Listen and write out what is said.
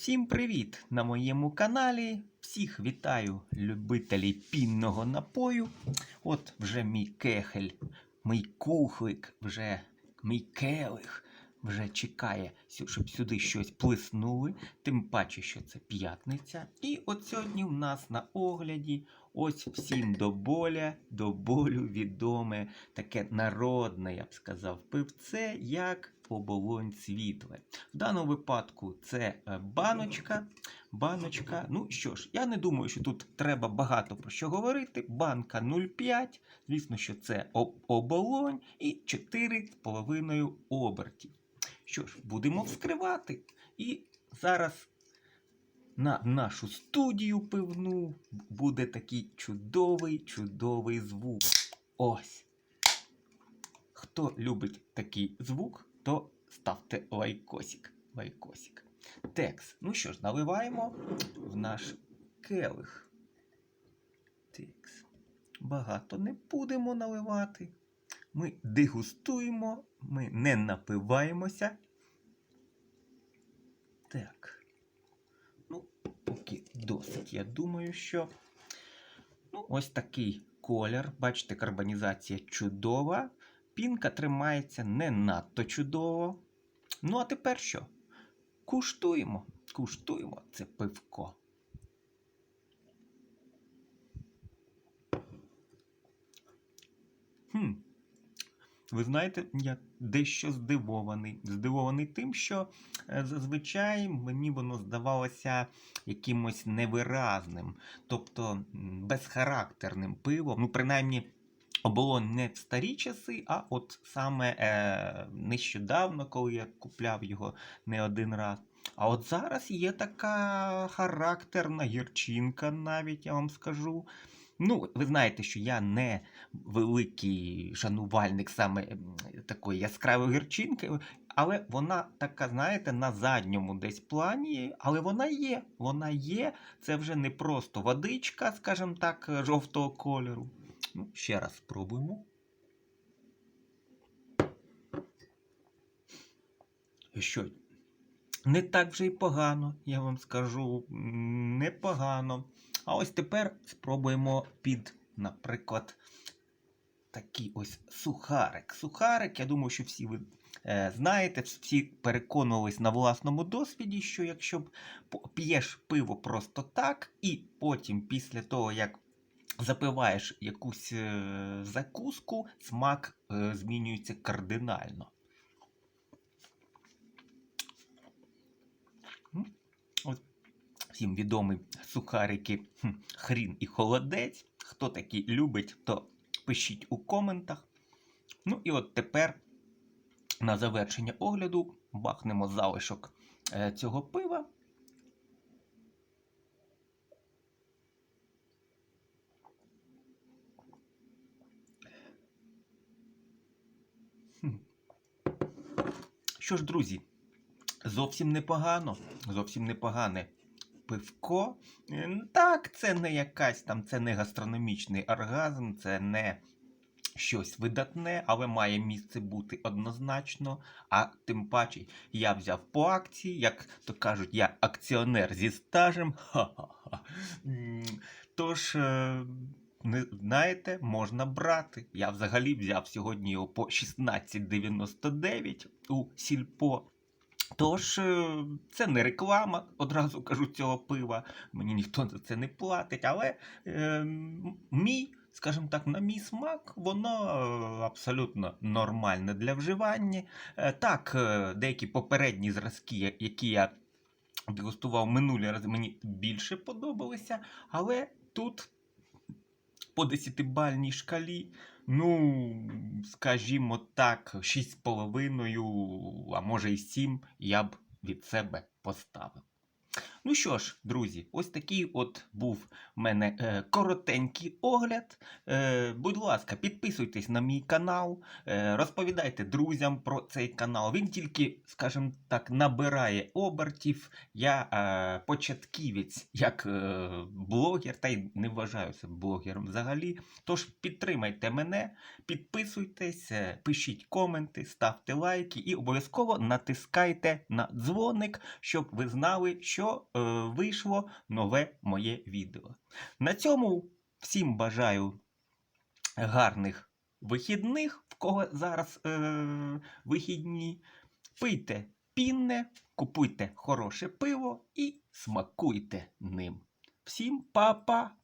Всім привіт! На моєму каналі. Всіх вітаю, любителі пінного напою. От вже мій кехель, мій кухлик, вже мій келих вже чекає, щоб сюди щось плеснули. Тим паче, що це п'ятниця. І от сьогодні в нас на огляді ось всім до боля, до болю відоме таке народне, я б сказав, пивце, як оболонь світле. В даному випадку це е, баночка. Баночка. Ну що ж, я не думаю, що тут треба багато про що говорити. Банка 0,5. Звісно, що це оболонь і 4,5 обертів. Що ж, будемо вскривати. І зараз на нашу студію пивну буде такий чудовий, чудовий звук. Ось. Хто любить такий звук, то ставте лайкосик. лайкосик. Текс. Ну що ж, наливаємо в наш келих. Текс. Багато не будемо наливати. Ми дегустуємо, ми не напиваємося. Так. Ну, поки досить. Я думаю, що. Ну, ось такий колір. Бачите, карбонізація чудова. Пінка тримається не надто чудово. Ну, а тепер що? Куштуємо. Куштуємо це пивко. Хм. Ви знаєте, я дещо здивований. Здивований тим, що е, зазвичай мені воно здавалося якимось невиразним, тобто безхарактерним пивом. Ну, принаймні, оболонь не в старі часи, а от саме е, нещодавно, коли я купляв його не один раз. А от зараз є така характерна гірчинка, навіть я вам скажу. Ну, ви знаєте, що я не великий шанувальник саме такої яскравої гірчинки, але вона така, знаєте, на задньому десь плані, але вона є. Вона є. Це вже не просто водичка, скажімо так, жовтого кольору. Ну, ще раз спробуємо. Що? Не так вже й погано, я вам скажу. Непогано. А ось тепер спробуємо під, наприклад, такий ось сухарик. Сухарик, я думаю, що всі ви е, знаєте, всі переконувались на власному досвіді, що якщо п'єш пиво просто так, і потім, після того, як запиваєш якусь е, закуску, смак е, змінюється кардинально. Всім відомі сухарики хрін і холодець. Хто такі любить, то пишіть у коментах. Ну і от тепер на завершення огляду бахнемо залишок е, цього пива. Що ж, друзі, зовсім непогано, зовсім непогане пивко. Так, це не якась там, це не гастрономічний оргазм, це не щось видатне, але має місце бути однозначно. А тим паче я взяв по акції, як то кажуть, я акціонер зі стажем. Ха-ха-ха. Тож, е, не знаєте, можна брати. Я взагалі взяв сьогодні його по 16,99 у сільпо. Тож, е, це не реклама, одразу кажу цього пива. Мені ніхто за це не платить, але е, мій, скажімо так, на мій смак, воно е, абсолютно нормальне для вживання. Е, так, е, деякі попередні зразки, які я дегустував минулі рази, мені більше подобалися, але тут по 10-бальній шкалі, ну, скажімо так, 6,5, а може і 7 я б від себе поставив. Ну що ж, друзі, ось такий от був в мене е, коротенький огляд. Е, будь ласка, підписуйтесь на мій канал, е, розповідайте друзям про цей канал. Він тільки, скажімо так, набирає обертів. Я е, початківець як е, блогер, та й не вважаю себе блогером взагалі. Тож підтримайте мене, підписуйтесь, е, пишіть коменти, ставте лайки і обов'язково натискайте на дзвоник, щоб ви знали, що вийшло нове моє відео. На цьому всім бажаю гарних вихідних, в кого зараз е, вихідні. Пийте пінне, купуйте хороше пиво і смакуйте ним. Всім па-па!